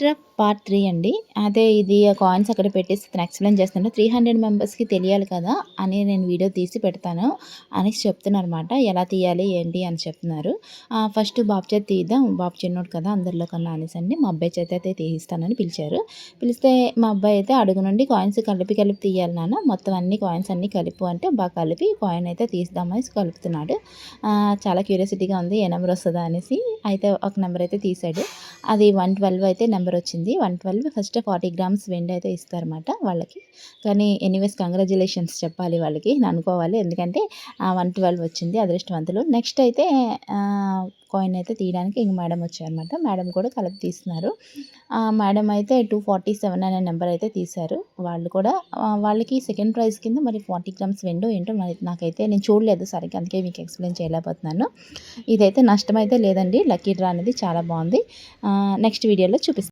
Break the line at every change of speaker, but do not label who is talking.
Draw part three అండి. అదే ఇది కాయిన్స్ అక్కడ పెట్టేసి తను ఎక్స్ప్లెయిన్ చేస్తున్నాను త్రీ హండ్రెడ్ మెంబర్స్కి తెలియాలి కదా అని నేను వీడియో తీసి పెడతాను అని చెప్తున్నారు అనమాట ఎలా తీయాలి ఏంటి అని చెప్తున్నారు. ఫస్ట్ బాబు చేతి తీద్దాం. బాబు చిన్నోడు కదా అందరిలో కన్నా అనేసి అండి మా అబ్బాయి చేతి అయితే తీయిస్తానని పిలిచారు. పిలిస్తే మా అబ్బాయి అయితే అడుగు నుండి కాయిన్స్ కలిపి కలిపి తీయాలి నాన్న. మొత్తం అన్ని కాయిన్స్ అన్ని కలిపు అంటే బాగా కలిపి కాయిన్ అయితే తీస్తామని కలుపుతున్నాడు. చాలా క్యూరియాసిటీగా ఉంది. ఏ నెంబర్ వస్తుందా అనేసి. అయితే ఒక నెంబర్ అయితే తీసాడు అది వన్ ట్వెల్వ్ అయితే నెంబర్ వచ్చింది. One twelve first forty grams వెండి అయితే ఇస్తారన్నమాట వాళ్ళకి. కానీ ఎనీవేస్ కంగ్రాచులేషన్స్ చెప్పాలి వాళ్ళకి. అనుకోవాలి. ఎందుకంటే వన్ ట్వెల్వ్ వచ్చింది అదృష్టవంతులు. నెక్స్ట్ అయితే కాయిన్ అయితే తీయడానికి ఇంక మేడం వచ్చారనమాట మేడం కూడా కలిపి తీస్తున్నారు. మేడం అయితే టూ ఫార్టీ సెవెన్ అనే నెంబర్ అయితే తీశారు. వాళ్ళు కూడా వాళ్ళకి సెకండ్ ప్రైజ్ కింద మరి ఫార్టీ గ్రామ్స్ వెండో ఏంటో మరి నాకైతే నేను చూడలేదు సరిగ్గా అందుకే మీకు ఎక్స్ప్లెయిన్ చేయలేకపోతున్నాను. ఇదైతే నష్టం అయితే లేదండి. లక్కీ డ్రా అనేది చాలా బాగుంది. నెక్స్ట్ వీడియోలో చూపిస్తాను